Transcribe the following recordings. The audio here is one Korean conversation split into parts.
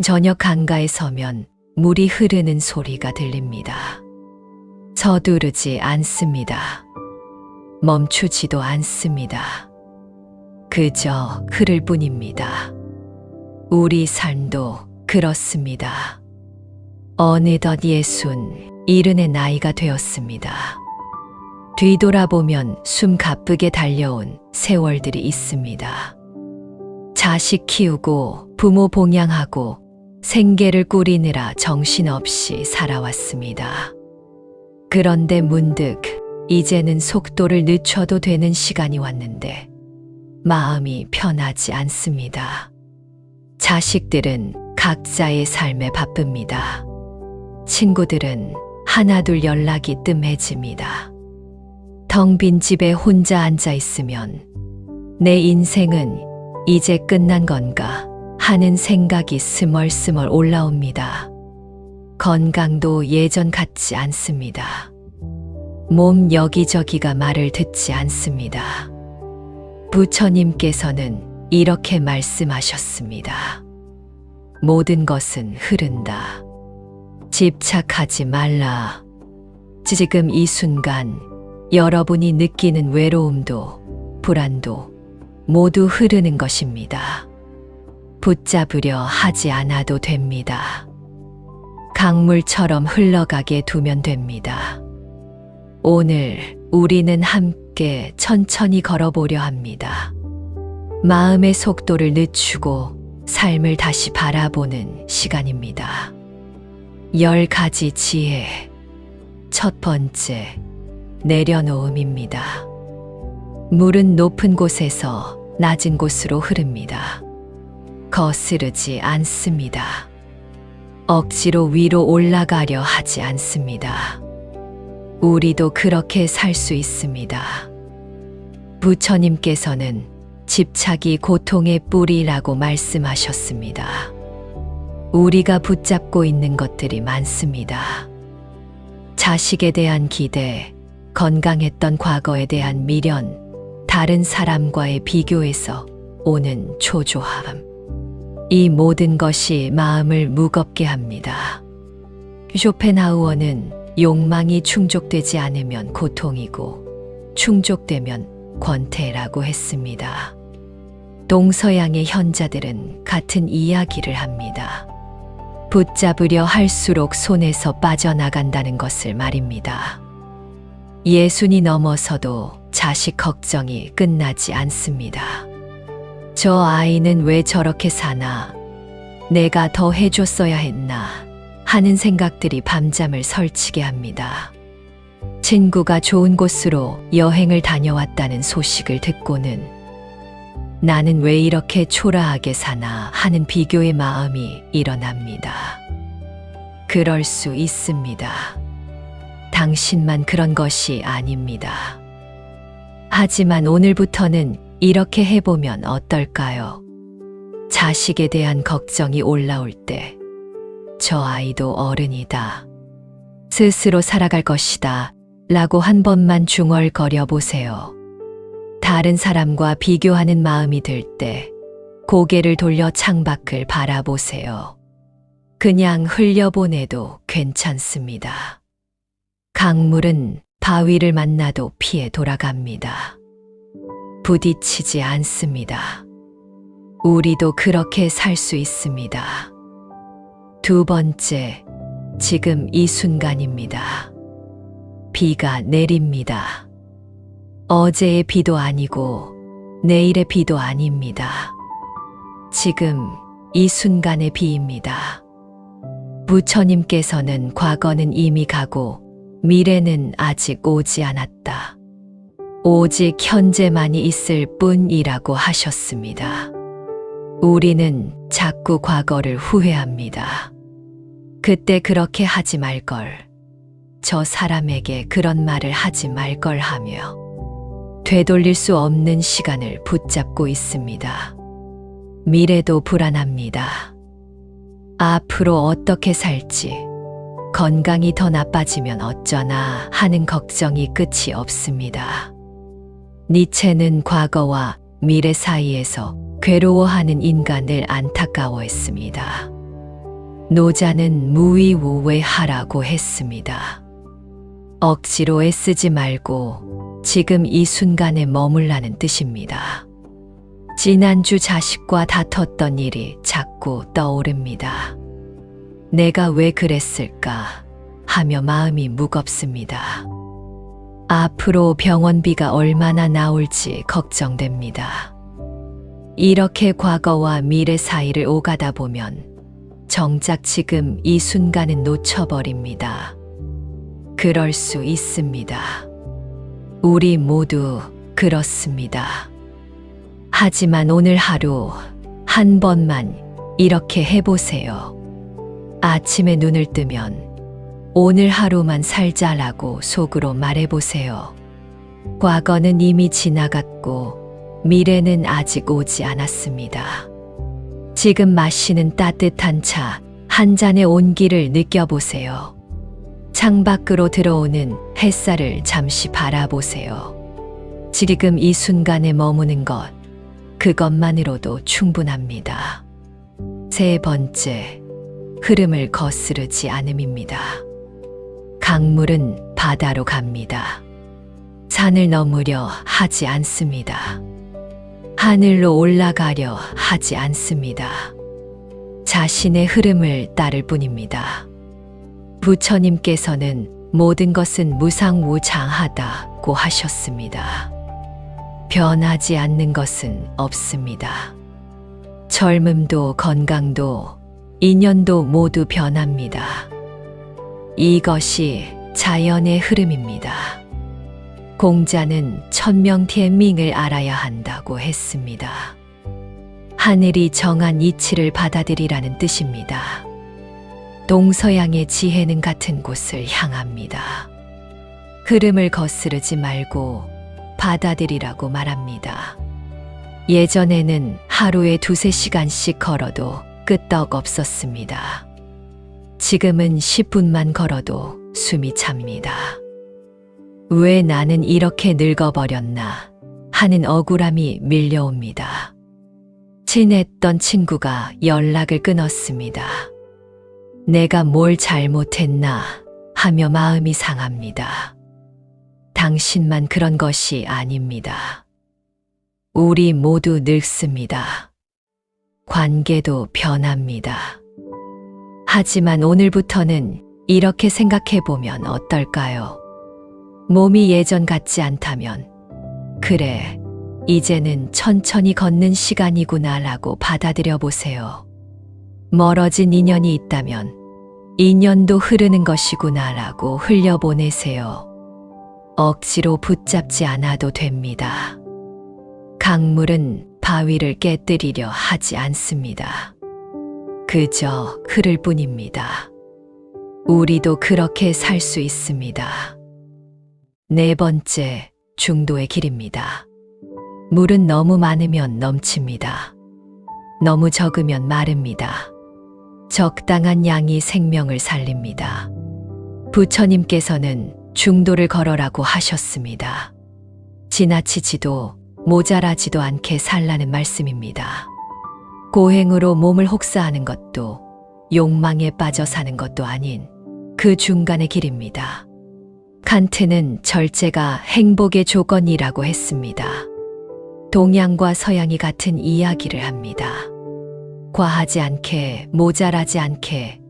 저녁 강가에 서면 물이 흐르는 소리가 들립니다. 서두르지 않습니다. 멈추지도 않습니다. 그저 흐를 뿐입니다. 우리 삶도 그렇습니다. 어느덧 예순, 이른의 나이가 되었습니다. 뒤돌아보면 숨 가쁘게 달려온 세월들이 있습니다. 자식 키우고 부모 봉양하고 생계를 꾸리느라 정신없이 살아왔습니다. 그런데 문득 이제는 속도를 늦춰도 되는 시간이 왔는데 마음이 편하지 않습니다. 자식들은 각자의 삶에 바쁩니다. 친구들은 하나둘 연락이 뜸해집니다. 텅 빈 집에 혼자 앉아 있으면 내 인생은 이제 끝난 건가 하는 생각이 스멀스멀 올라옵니다. 건강도 예전 같지 않습니다. 몸 여기저기가 말을 듣지 않습니다. 부처님께서는 이렇게 말씀하셨습니다. 모든 것은 흐른다. 집착하지 말라. 지금 이 순간 여러분이 느끼는 외로움도 불안도 모두 흐르는 것입니다. 붙잡으려 하지 않아도 됩니다. 강물처럼 흘러가게 두면 됩니다. 오늘 우리는 함께 천천히 걸어보려 합니다. 마음의 속도를 늦추고 삶을 다시 바라보는 시간입니다. 열 가지 지혜. 첫 번째, 내려놓음입니다. 물은 높은 곳에서 낮은 곳으로 흐릅니다. 거스르지 않습니다. 억지로 위로 올라가려 하지 않습니다. 우리도 그렇게 살 수 있습니다. 부처님께서는 집착이 고통의 뿌리라고 말씀하셨습니다. 우리가 붙잡고 있는 것들이 많습니다. 자식에 대한 기대, 건강했던 과거에 대한 미련, 다른 사람과의 비교에서 오는 초조함. 이 모든 것이 마음을 무겁게 합니다. 쇼펜하우어는 욕망이 충족되지 않으면 고통이고 충족되면 권태라고 했습니다. 동서양의 현자들은 같은 이야기를 합니다. 붙잡으려 할수록 손에서 빠져나간다는 것을 말입니다. 예순이 넘어서도 자식 걱정이 끝나지 않습니다. 저 아이는 왜 저렇게 사나? 내가 더 해줬어야 했나? 하는 생각들이 밤잠을 설치게 합니다. 친구가 좋은 곳으로 여행을 다녀왔다는 소식을 듣고는 나는 왜 이렇게 초라하게 사나 하는 비교의 마음이 일어납니다. 그럴 수 있습니다. 당신만 그런 것이 아닙니다. 하지만 오늘부터는 이렇게 해보면 어떨까요? 자식에 대한 걱정이 올라올 때, 저 아이도 어른이다. 스스로 살아갈 것이다. 라고 한 번만 중얼거려 보세요. 다른 사람과 비교하는 마음이 들 때, 고개를 돌려 창밖을 바라보세요. 그냥 흘려보내도 괜찮습니다. 강물은 바위를 만나도 피해 돌아갑니다. 부딪히지 않습니다. 우리도 그렇게 살 수 있습니다. 두 번째, 지금 이 순간입니다. 비가 내립니다. 어제의 비도 아니고 내일의 비도 아닙니다. 지금 이 순간의 비입니다. 부처님께서는 과거는 이미 가고 미래는 아직 오지 않았다. 오직 현재만이 있을 뿐이라고 하셨습니다. 우리는 자꾸 과거를 후회합니다. 그때 그렇게 하지 말걸. 저 사람에게 그런 말을 하지 말걸 하며 되돌릴 수 없는 시간을 붙잡고 있습니다. 미래도 불안합니다. 앞으로 어떻게 살지, 건강이 더 나빠지면 어쩌나 하는 걱정이 끝이 없습니다. 니체는 과거와 미래 사이에서 괴로워하는 인간을 안타까워했습니다. 노자는 무위우외하라고 했습니다. 억지로 애쓰지 말고 지금 이 순간에 머물라는 뜻입니다. 지난주 자식과 다퉜던 일이 자꾸 떠오릅니다. 내가 왜 그랬을까 하며 마음이 무겁습니다. 앞으로 병원비가 얼마나 나올지 걱정됩니다. 이렇게 과거와 미래 사이를 오가다 보면 정작 지금 이 순간은 놓쳐버립니다. 그럴 수 있습니다. 우리 모두 그렇습니다. 하지만 오늘 하루 한 번만 이렇게 해보세요. 아침에 눈을 뜨면 오늘 하루만 살자라고 속으로 말해보세요. 과거는 이미 지나갔고 미래는 아직 오지 않았습니다. 지금 마시는 따뜻한 차 한 잔의 온기를 느껴보세요. 창밖으로 들어오는 햇살을 잠시 바라보세요. 지금 이 순간에 머무는 것, 그것만으로도 충분합니다. 세 번째, 흐름을 거스르지 않음입니다. 강물은 바다로 갑니다. 산을 넘으려 하지 않습니다. 하늘로 올라가려 하지 않습니다. 자신의 흐름을 따를 뿐입니다. 부처님께서는 모든 것은 무상무장하다고 하셨습니다. 변하지 않는 것은 없습니다. 젊음도 건강도 인연도 모두 변합니다. 이것이 자연의 흐름입니다. 공자는 천명티엔밍을 알아야 한다고 했습니다. 하늘이 정한 이치를 받아들이라는 뜻입니다. 동서양의 지혜는 같은 곳을 향합니다. 흐름을 거스르지 말고 받아들이라고 말합니다. 예전에는 하루에 두세 시간씩 걸어도 끄떡 없었습니다. 지금은 10분만 걸어도 숨이 찹니다. 왜 나는 이렇게 늙어버렸나 하는 억울함이 밀려옵니다. 친했던 친구가 연락을 끊었습니다. 내가 뭘 잘못했나 하며 마음이 상합니다. 당신만 그런 것이 아닙니다. 우리 모두 늙습니다. 관계도 변합니다. 하지만 오늘부터는 이렇게 생각해 보면 어떨까요? 몸이 예전 같지 않다면, 그래, 이제는 천천히 걷는 시간이구나 라고 받아들여 보세요. 멀어진 인연이 있다면, 인연도 흐르는 것이구나 라고 흘려보내세요. 억지로 붙잡지 않아도 됩니다. 강물은 바위를 깨뜨리려 하지 않습니다. 그저 흐를 뿐입니다. 우리도 그렇게 살 수 있습니다. 네 번째, 중도의 길입니다. 물은 너무 많으면 넘칩니다. 너무 적으면 마릅니다. 적당한 양이 생명을 살립니다. 부처님께서는 중도를 걸어라고 하셨습니다. 지나치지도 모자라지도 않게 살라는 말씀입니다. 고행으로 몸을 혹사하는 것도 욕망에 빠져 사는 것도 아닌 그 중간의 길입니다. 칸트는 절제가 행복의 조건이라고 했습니다. 동양과 서양이 같은 이야기를 합니다. 과하지 않게, 모자라지 않게,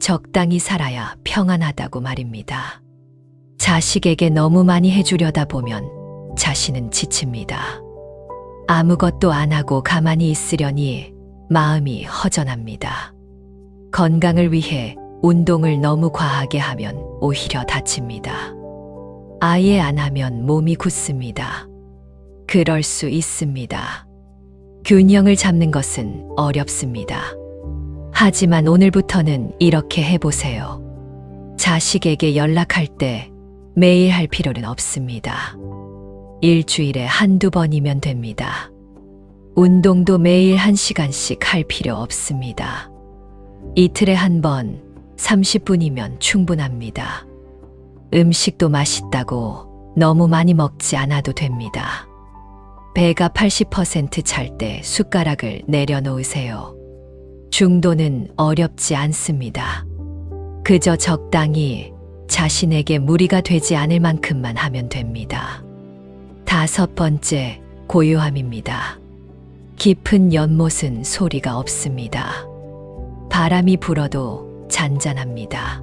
적당히 살아야 평안하다고 말입니다. 자식에게 너무 많이 해주려다 보면 자신은 지칩니다. 아무것도 안 하고 가만히 있으려니 마음이 허전합니다. 건강을 위해 운동을 너무 과하게 하면 오히려 다칩니다. 아예 안 하면 몸이 굳습니다. 그럴 수 있습니다. 균형을 잡는 것은 어렵습니다. 하지만 오늘부터는 이렇게 해보세요. 자식에게 연락할 때 매일 할 필요는 없습니다. 일주일에 한두 번이면 됩니다. 운동도 매일 한 시간씩 할 필요 없습니다. 이틀에 한 번 30분이면 충분합니다. 음식도 맛있다고 너무 많이 먹지 않아도 됩니다. 배가 80%찰 때 숟가락을 내려놓으세요. 중도는 어렵지 않습니다. 그저 적당히 자신에게 무리가 되지 않을 만큼만 하면 됩니다. 다섯 번째, 고요함입니다. 깊은 연못은 소리가 없습니다. 바람이 불어도 잔잔합니다.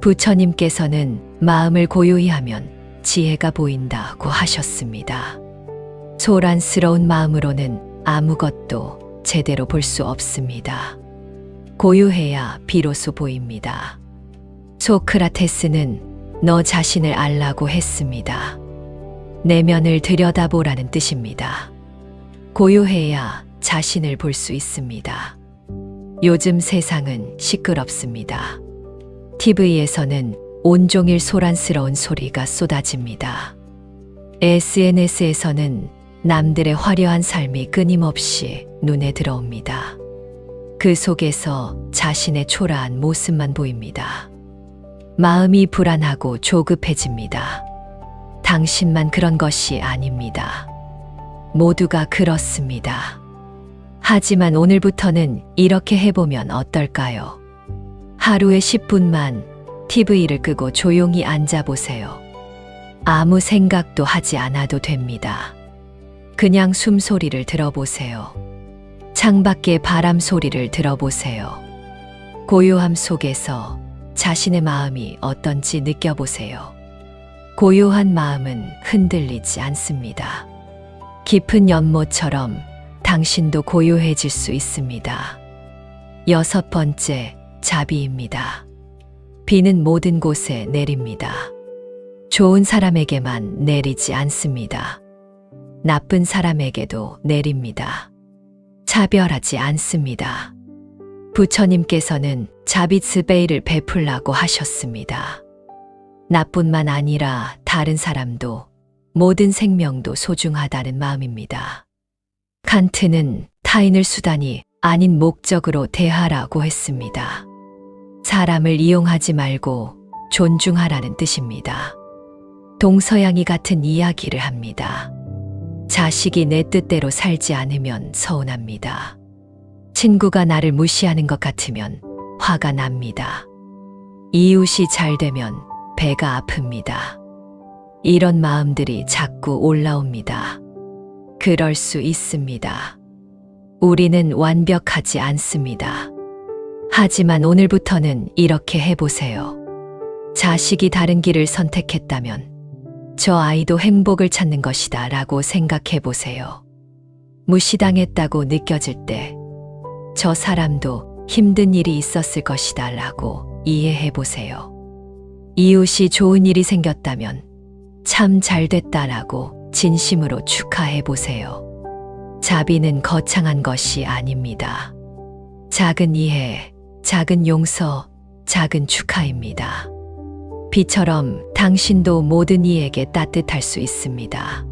부처님께서는 마음을 고요히 하면 지혜가 보인다고 하셨습니다. 소란스러운 마음으로는 아무것도 제대로 볼 수 없습니다. 고요해야 비로소 보입니다. 소크라테스는 너 자신을 알라고 했습니다. 내면을 들여다보라는 뜻입니다. 고요해야 자신을 볼 수 있습니다. 요즘 세상은 시끄럽습니다. TV에서는 온종일 소란스러운 소리가 쏟아집니다. SNS에서는 남들의 화려한 삶이 끊임없이 눈에 들어옵니다. 그 속에서 자신의 초라한 모습만 보입니다. 마음이 불안하고 조급해집니다. 당신만 그런 것이 아닙니다. 모두가 그렇습니다. 하지만 오늘부터는 이렇게 해보면 어떨까요? 하루에 10분만 TV를 끄고 조용히 앉아보세요. 아무 생각도 하지 않아도 됩니다. 그냥 숨소리를 들어보세요. 창밖의 바람 소리를 들어보세요. 고요함 속에서 자신의 마음이 어떤지 느껴보세요. 고요한 마음은 흔들리지 않습니다. 깊은 연못처럼 당신도 고요해질 수 있습니다. 여섯 번째, 자비입니다. 비는 모든 곳에 내립니다. 좋은 사람에게만 내리지 않습니다. 나쁜 사람에게도 내립니다. 차별하지 않습니다. 부처님께서는 자비스베이를 베풀라고 하셨습니다. 나뿐만 아니라 다른 사람도 모든 생명도 소중하다는 마음입니다. 칸트는 타인을 수단이 아닌 목적으로 대하라고 했습니다. 사람을 이용하지 말고 존중하라는 뜻입니다. 동서양이 같은 이야기를 합니다. 자식이 내 뜻대로 살지 않으면 서운합니다. 친구가 나를 무시하는 것 같으면 화가 납니다. 이웃이 잘 되면 배가 아픕니다. 이런 마음들이 자꾸 올라옵니다. 그럴 수 있습니다. 우리는 완벽하지 않습니다. 하지만 오늘부터는 이렇게 해보세요. 자식이 다른 길을 선택했다면 저 아이도 행복을 찾는 것이다 라고 생각해 보세요. 무시당했다고 느껴질 때 저 사람도 힘든 일이 있었을 것이다 라고 이해해 보세요. 이웃이 좋은 일이 생겼다면 참 잘 됐다라고 진심으로 축하해 보세요. 자비는 거창한 것이 아닙니다. 작은 이해, 작은 용서, 작은 축하입니다. 비처럼 당신도 모든 이에게 따뜻할 수 있습니다.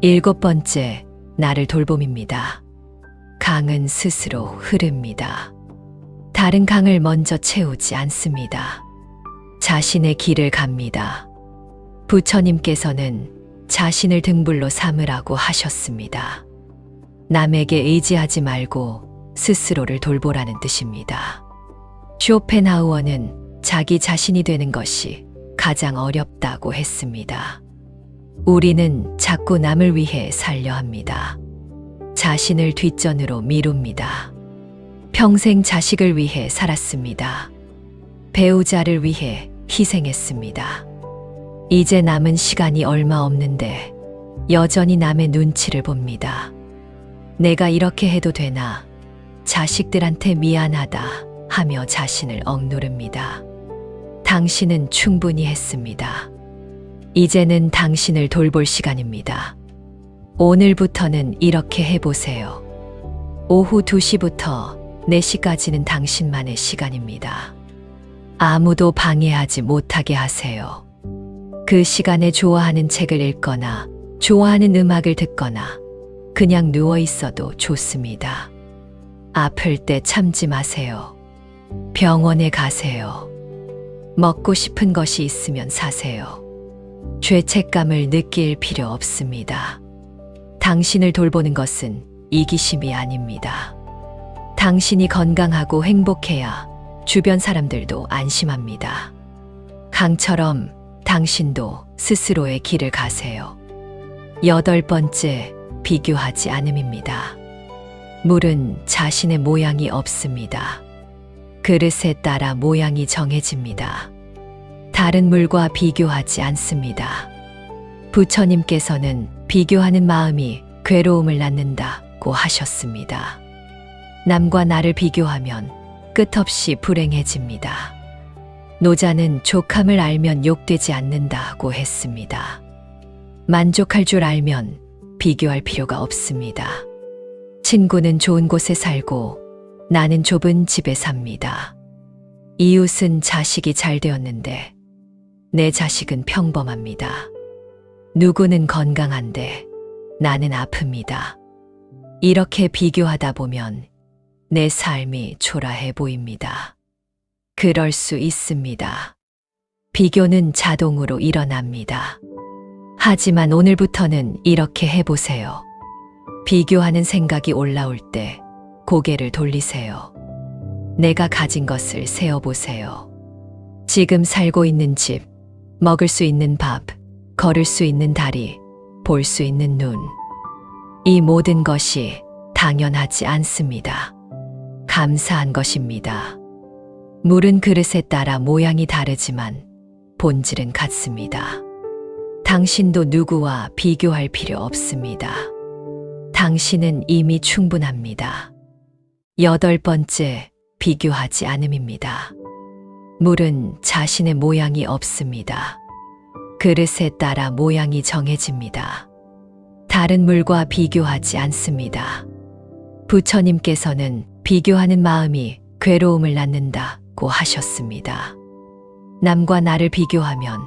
일곱 번째, 나를 돌봄입니다. 강은 스스로 흐릅니다. 다른 강을 먼저 채우지 않습니다. 자신의 길을 갑니다. 부처님께서는 자신을 등불로 삼으라고 하셨습니다. 남에게 의지하지 말고 스스로를 돌보라는 뜻입니다. 쇼펜하우어는 자기 자신이 되는 것이 가장 어렵다고 했습니다. 우리는 자꾸 남을 위해 살려 합니다. 자신을 뒷전으로 미룹니다. 평생 자식을 위해 살았습니다. 배우자를 위해 희생했습니다. 이제 남은 시간이 얼마 없는데 여전히 남의 눈치를 봅니다. 내가 이렇게 해도 되나? 자식들한테 미안하다 하며 자신을 억누릅니다. 당신은 충분히 했습니다. 이제는 당신을 돌볼 시간입니다. 오늘부터는 이렇게 해보세요. 오후 2시부터 4시까지는 당신만의 시간입니다. 아무도 방해하지 못하게 하세요. 그 시간에 좋아하는 책을 읽거나 좋아하는 음악을 듣거나 그냥 누워 있어도 좋습니다. 아플 때 참지 마세요. 병원에 가세요. 먹고 싶은 것이 있으면 사세요. 죄책감을 느낄 필요 없습니다. 당신을 돌보는 것은 이기심이 아닙니다. 당신이 건강하고 행복해야 주변 사람들도 안심합니다. 강처럼 당신도 스스로의 길을 가세요. 여덟 번째, 비교하지 않음입니다. 물은 자신의 모양이 없습니다. 그릇에 따라 모양이 정해집니다. 다른 물과 비교하지 않습니다. 부처님께서는 비교하는 마음이 괴로움을 낳는다고 하셨습니다. 남과 나를 비교하면 끝없이 불행해집니다. 노자는 족함을 알면 욕되지 않는다고 했습니다. 만족할 줄 알면 비교할 필요가 없습니다. 친구는 좋은 곳에 살고 나는 좁은 집에 삽니다. 이웃은 자식이 잘 되었는데 내 자식은 평범합니다. 누구는 건강한데 나는 아픕니다. 이렇게 비교하다 보면 내 삶이 초라해 보입니다. 그럴 수 있습니다. 비교는 자동으로 일어납니다. 하지만 오늘부터는 이렇게 해보세요. 비교하는 생각이 올라올 때 고개를 돌리세요. 내가 가진 것을 세어보세요. 지금 살고 있는 집, 먹을 수 있는 밥, 걸을 수 있는 다리, 볼 수 있는 눈. 이 모든 것이 당연하지 않습니다. 감사한 것입니다. 물은 그릇에 따라 모양이 다르지만 본질은 같습니다. 당신도 누구와 비교할 필요 없습니다. 당신은 이미 충분합니다. 여덟 번째, 비교하지 않음입니다. 물은 자신의 모양이 없습니다. 그릇에 따라 모양이 정해집니다. 다른 물과 비교하지 않습니다. 부처님께서는 비교하는 마음이 괴로움을 낳는다 고 하셨습니다. 남과 나를 비교하면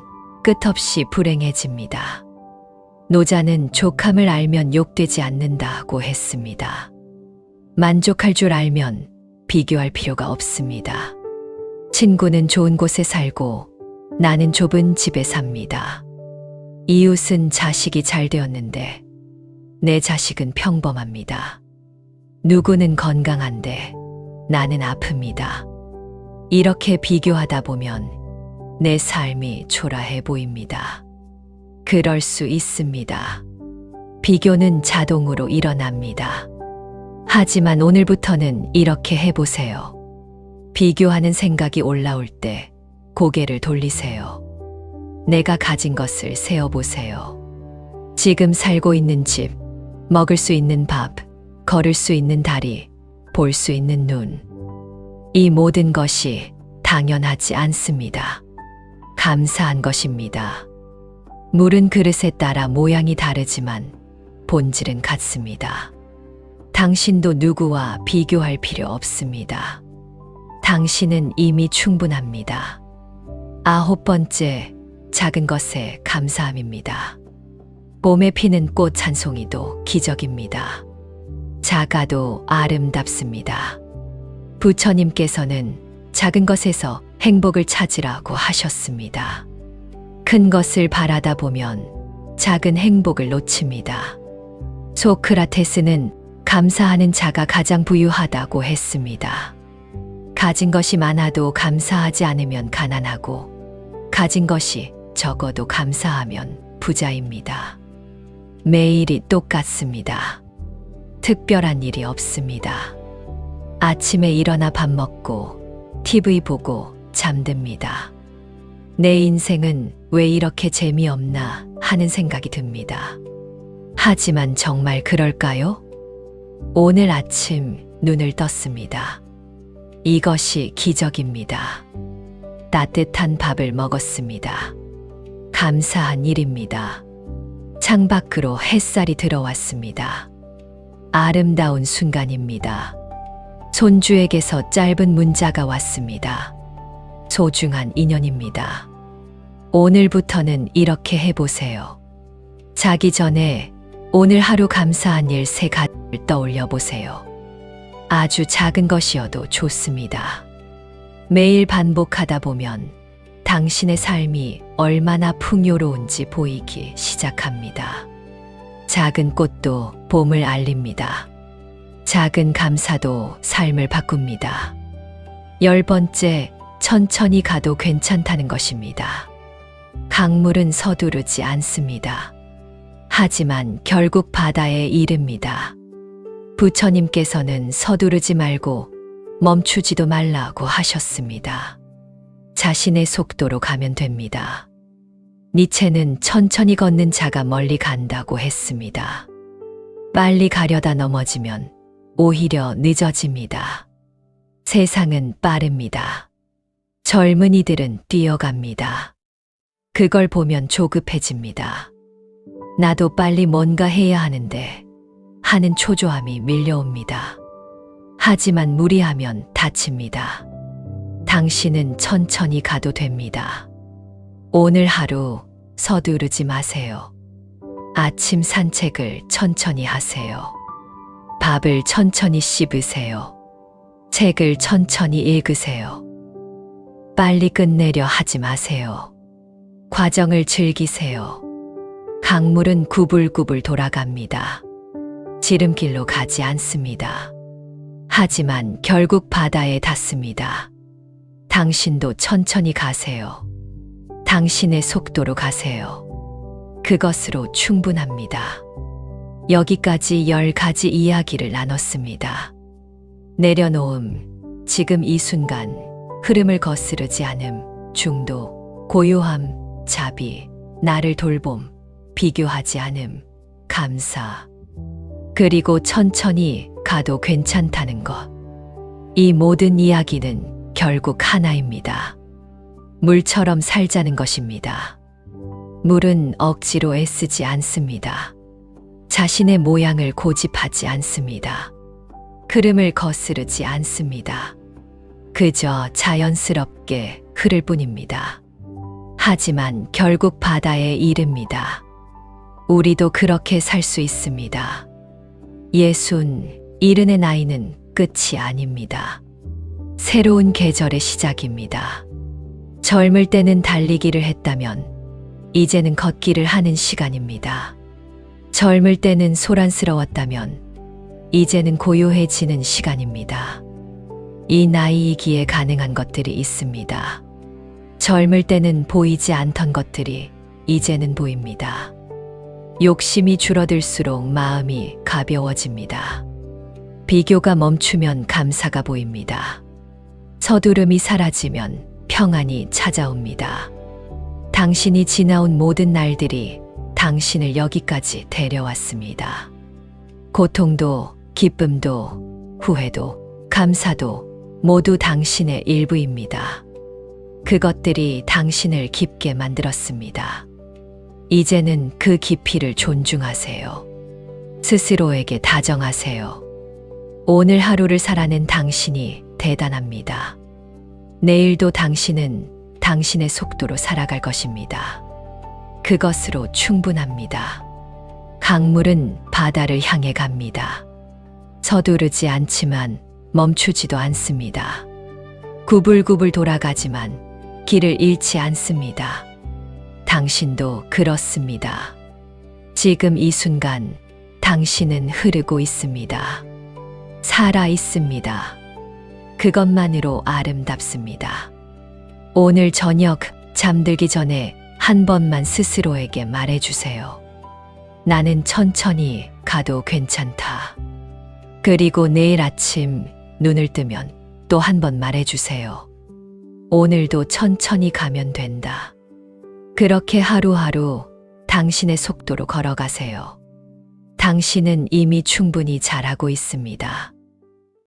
끝없이 불행해집니다. 노자는 족함을 알면 욕되지 않는다고 했습니다. 만족할 줄 알면 비교할 필요가 없습니다. 친구는 좋은 곳에 살고 나는 좁은 집에 삽니다. 이웃은 자식이 잘 되었는데 내 자식은 평범합니다. 누구는 건강한데 나는 아픕니다. 이렇게 비교하다 보면 내 삶이 초라해 보입니다. 그럴 수 있습니다. 비교는 자동으로 일어납니다. 하지만 오늘부터는 이렇게 해보세요. 비교하는 생각이 올라올 때 고개를 돌리세요. 내가 가진 것을 세어보세요. 지금 살고 있는 집, 먹을 수 있는 밥, 걸을 수 있는 다리, 볼 수 있는 눈. 이 모든 것이 당연하지 않습니다. 감사한 것입니다. 물은 그릇에 따라 모양이 다르지만 본질은 같습니다. 당신도 누구와 비교할 필요 없습니다. 당신은 이미 충분합니다. 아홉 번째, 작은 것에 감사함입니다. 봄에 피는 꽃 한 송이도 기적입니다. 작아도 아름답습니다. 부처님께서는 작은 것에서 행복을 찾으라고 하셨습니다. 큰 것을 바라다 보면 작은 행복을 놓칩니다. 소크라테스는 감사하는 자가 가장 부유하다고 했습니다. 가진 것이 많아도 감사하지 않으면 가난하고, 가진 것이 적어도 감사하면 부자입니다. 매일이 똑같습니다. 특별한 일이 없습니다. 아침에 일어나 밥 먹고, TV 보고 잠듭니다. 내 인생은 왜 이렇게 재미없나 하는 생각이 듭니다. 하지만 정말 그럴까요? 오늘 아침 눈을 떴습니다. 이것이 기적입니다. 따뜻한 밥을 먹었습니다. 감사한 일입니다. 창밖으로 햇살이 들어왔습니다. 아름다운 순간입니다. 손주에게서 짧은 문자가 왔습니다. 소중한 인연입니다. 오늘부터는 이렇게 해보세요. 자기 전에 오늘 하루 감사한 일 세 가지를 떠올려 보세요. 아주 작은 것이어도 좋습니다. 매일 반복하다 보면 당신의 삶이 얼마나 풍요로운지 보이기 시작합니다. 작은 꽃도 봄을 알립니다. 작은 감사도 삶을 바꿉니다. 열 번째, 천천히 가도 괜찮다는 것입니다. 강물은 서두르지 않습니다. 하지만 결국 바다에 이릅니다. 부처님께서는 서두르지 말고 멈추지도 말라고 하셨습니다. 자신의 속도로 가면 됩니다. 니체는 천천히 걷는 자가 멀리 간다고 했습니다. 빨리 가려다 넘어지면 오히려 늦어집니다. 세상은 빠릅니다. 젊은이들은 뛰어갑니다. 그걸 보면 조급해집니다. 나도 빨리 뭔가 해야 하는데 하는 초조함이 밀려옵니다. 하지만 무리하면 다칩니다. 당신은 천천히 가도 됩니다. 오늘 하루 서두르지 마세요. 아침 산책을 천천히 하세요. 밥을 천천히 씹으세요. 책을 천천히 읽으세요. 빨리 끝내려 하지 마세요. 과정을 즐기세요. 강물은 구불구불 돌아갑니다. 지름길로 가지 않습니다. 하지만 결국 바다에 닿습니다. 당신도 천천히 가세요. 당신의 속도로 가세요. 그것으로 충분합니다. 여기까지 열 가지 이야기를 나눴습니다. 내려놓음, 지금 이 순간, 흐름을 거스르지 않음, 중도, 고요함, 자비, 나를 돌봄, 비교하지 않음, 감사. 그리고 천천히 가도 괜찮다는 것. 이 모든 이야기는 결국 하나입니다. 물처럼 살자는 것입니다. 물은 억지로 애쓰지 않습니다. 자신의 모양을 고집하지 않습니다. 흐름을 거스르지 않습니다. 그저 자연스럽게 흐를 뿐입니다. 하지만 결국 바다에 이릅니다. 우리도 그렇게 살 수 있습니다. 예순, 이른의 나이는 끝이 아닙니다. 새로운 계절의 시작입니다. 젊을 때는 달리기를 했다면, 이제는 걷기를 하는 시간입니다. 젊을 때는 소란스러웠다면, 이제는 고요해지는 시간입니다. 이 나이이기에 가능한 것들이 있습니다. 젊을 때는 보이지 않던 것들이 이제는 보입니다. 욕심이 줄어들수록 마음이 가벼워집니다. 비교가 멈추면 감사가 보입니다. 서두름이 사라지면 평안이 찾아옵니다. 당신이 지나온 모든 날들이 당신을 여기까지 데려왔습니다. 고통도, 기쁨도, 후회도, 감사도 모두 당신의 일부입니다. 그것들이 당신을 깊게 만들었습니다. 이제는 그 깊이를 존중하세요. 스스로에게 다정하세요. 오늘 하루를 살아낸 당신이 대단합니다. 내일도 당신은 당신의 속도로 살아갈 것입니다. 그것으로 충분합니다. 강물은 바다를 향해 갑니다. 서두르지 않지만 멈추지도 않습니다. 구불구불 돌아가지만 길을 잃지 않습니다. 당신도 그렇습니다. 지금 이 순간 당신은 흐르고 있습니다. 살아 있습니다. 그것만으로 아름답습니다. 오늘 저녁 잠들기 전에 한 번만 스스로에게 말해주세요. 나는 천천히 가도 괜찮다. 그리고 내일 아침 눈을 뜨면 또 한 번 말해주세요. 오늘도 천천히 가면 된다. 그렇게 하루하루 당신의 속도로 걸어가세요. 당신은 이미 충분히 잘하고 있습니다.